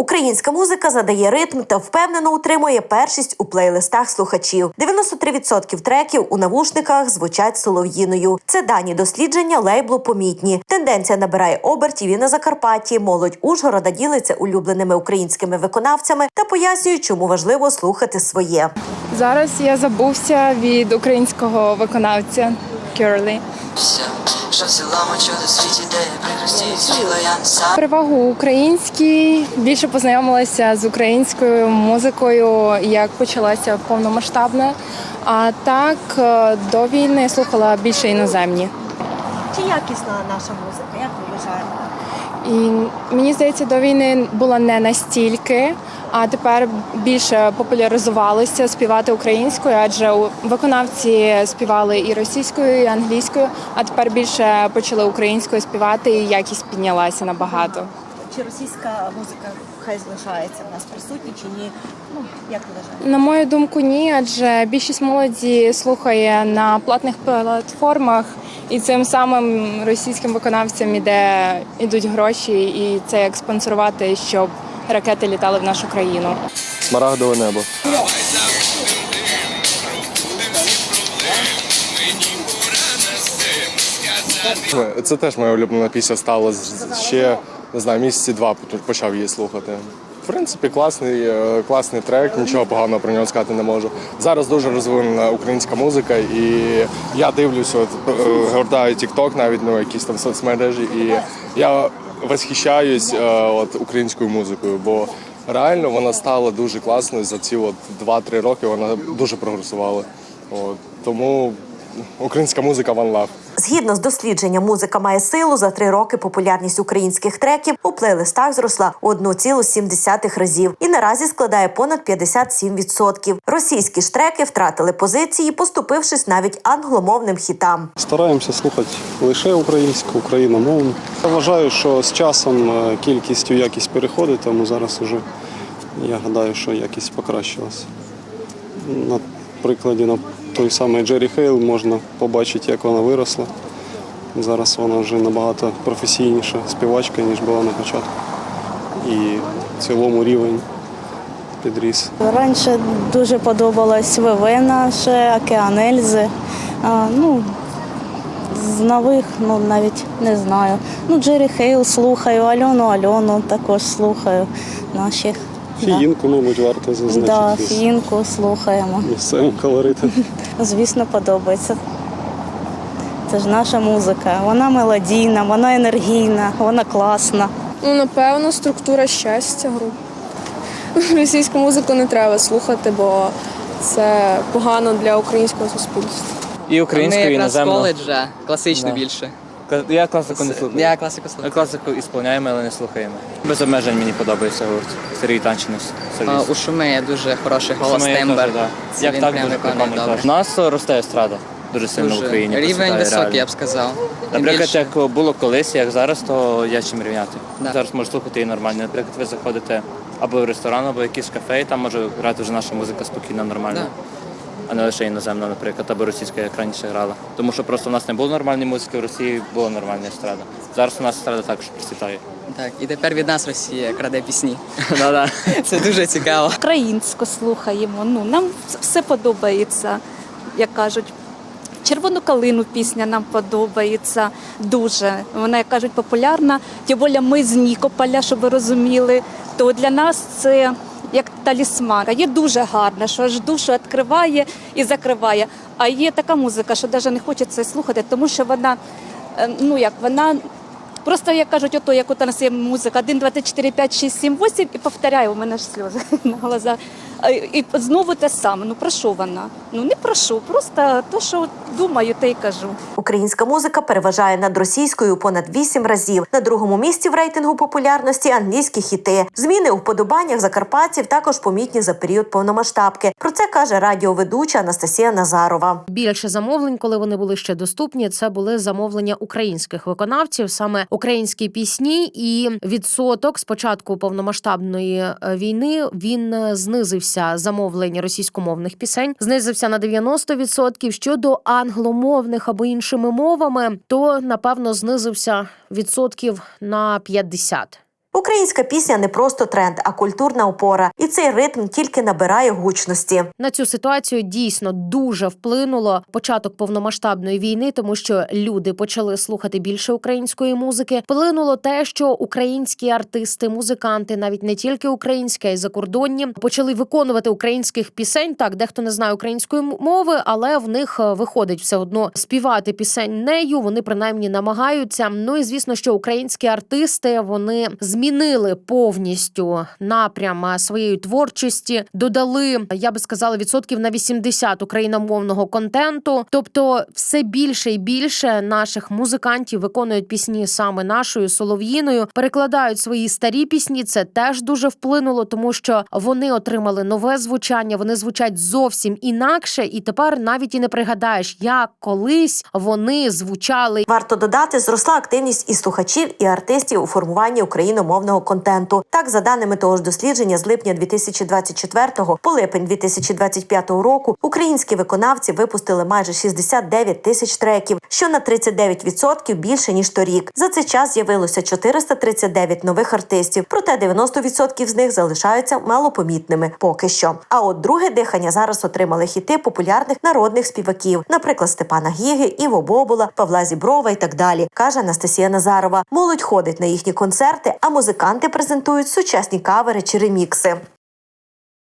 Українська музика задає ритм та впевнено утримує першість у плейлистах слухачів. 93% треків у навушниках звучать солов'їною. Це дані дослідження лейблу помітні. Тенденція набирає обертів і на Закарпатті. Молодь Ужгорода ділиться улюбленими українськими виконавцями та пояснює, чому важливо слухати своє. Зараз я забувся від українського виконавця Керлі. Все, що в цілому що світі, де я не сам. Перевагу українській більше познайомилася з українською музикою, як почалася повномасштабна. А так е, до війни слухала більше іноземні. Чи якісна наша музика? Як ви вважаєте? І мені здається, до війни було не настільки, а тепер більше популяризувалося співати українською, адже виконавці співали і російською, і англійською, а тепер більше почали українською співати, і якість піднялася набагато. Чи російська музика хай залишається в нас присутня чи ні? Ну як ви вважаєте? На мою думку, ні, адже більшість молоді слухає на платних платформах, і цим самим російським виконавцям іде ідуть гроші, і це як спонсорувати, щоб ракети літали в нашу країну. Смарагдове небо. Це теж моя улюблена пісня стала ще не знаю, місяці два почав її слухати. Принципі, класний, е, класний трек, нічого поганого про нього сказати не можу. Зараз дуже розвинена українська музика, і я дивлюсь, от е, гортаю TikTok, навіть ну, якісь там соцмережі, і я восхищаюсь е, от, українською музикою, бо реально вона стала дуже класною за ці от 2-3 роки. Вона дуже прогресувала. От, тому українська музика One Love. Згідно з дослідженням, музика має силу за три роки. Популярність українських треків у плейлистах зросла у 1,7 разів і наразі складає понад 57%. Російські ж треки втратили позиції, поступившись навіть англомовним хітам. Стараємося слухати лише українську, україномовну. Я вважаю, що з часом е, кількість у якість переходить, тому зараз вже я гадаю, що якість покращилася. На прикладі на той самий Джері Хейл можна побачити, як вона виросла. Зараз вона вже набагато професійніша співачка, ніж була на початку. І в цілому рівень підріс. Раніше дуже подобалось ВВ наше, Океан Ельзи. А, ну, з нових, ну навіть не знаю. Ну, Джері Хейл слухаю, Альону Альону також слухаю наших. Фіїнку, мабуть, варто Да, зазначити да, з фінку слухаємо. місцевим колоритом. Звісно, подобається. Це ж наша музика. Вона мелодійна, вона енергійна, вона класна. Ну, напевно, структура щастя гру. Російську музику не треба слухати, бо це погано для українського суспільства. І українською, і якраз іноземною. коледжа, класично Да. більше. Я класику не слухаю. Я класику Я слухаю. класику ісполняємо, але не слухаємо. Без обмежень мені подобається гурт. Сергій Танчинець. А. У Шумея дуже хороший голос я тембр. да. Як так дуже прикольно. У нас росте естрада дуже сильно в Україні. Рівень високий, я б сказав. Наприклад, як було колись, як зараз, то я чим рівняти. Да. Зараз можу слухати і нормально. Наприклад, ви заходите або в ресторан, або в якийсь кафе, і там може грати вже наша музика спокійно, нормально. Да. А не лише іноземна, наприклад, або російська, як раніше грала. Тому що просто у нас не було нормальної музики, в Росії була нормальна естрада. Зараз у нас естрада також процвітає. Так, і тепер від нас Росія краде пісні. Да-да. Це дуже цікаво. Українську слухаємо. Ну, нам все подобається, як кажуть. Червону калину пісня нам подобається дуже. Вона, як кажуть, популярна. Тим більше ми з Нікополя, щоб ви розуміли. То для нас це як талісман. Є дуже гарна, що аж душу відкриває і закриває. А є така музика, що навіть не хочеться слухати, тому що вона, е, ну як вона. Просто як кажуть, ото як у нас є музика 1, 2, 3, 4, 5, 6, 7, 8 і повторяю, у мене ж сльози на глазах. А, І знову те саме. Ну про що вона? Ну не прошу, просто то, що думаю, те й кажу. Українська музика переважає над російською понад 8 разів. На другому місці в рейтингу популярності англійські хіти. Зміни у вподобаннях закарпатців також помітні за період повномасштабки. Про це каже радіоведуча Анастасія Назарова. Більше замовлень, коли вони були ще доступні, це були замовлення українських виконавців, саме українські пісні. І відсоток з початку повномасштабної е, війни він е, знизився. Замовлень російськомовних пісень знизився на 90%. Щодо англомовних або іншими мовами, то напевно знизився відсотків на 50%. Українська пісня не просто тренд, а культурна опора, і цей ритм тільки набирає гучності. На цю ситуацію дійсно дуже вплинуло початок повномасштабної війни, тому що люди почали слухати більше української музики. Вплинуло те, що українські артисти, музиканти, навіть не тільки українські, а й закордонні, почали виконувати українських пісень. Так, дехто не знає української мови, але в них е, виходить все одно співати пісень нею. Вони принаймні намагаються. Ну і звісно, що українські артисти вони змінили повністю напрям е, своєї творчості, додали, я би сказала, відсотків на 80 україномовного контенту. Тобто, все більше і більше наших музикантів виконують пісні саме нашою солов'їною, перекладають свої старі пісні. Це теж дуже вплинуло, тому що вони отримали нове звучання. Вони звучать зовсім інакше, і тепер навіть і не пригадаєш, як колись вони звучали. Варто додати, зросла активність і слухачів, і артистів у формуванні україномовного контенту. Так, за даними того ж дослідження, з липня 2024 по липень 2025 року українські виконавці випустили майже 69 тисяч треків, що на 39% більше ніж торік. За цей час з'явилося 439 нових артистів, проте 90% з них залишаються малопомітними поки що. А от друге дихання зараз отримали хіти популярних народних співаків, наприклад, Степана Гіги, Іво Бобула, Павла Зіброва і так далі, каже Анастасія Назарова. Молодь ходить на їхні концерти, а музиканти презентують сучасні кавери чи ремікси.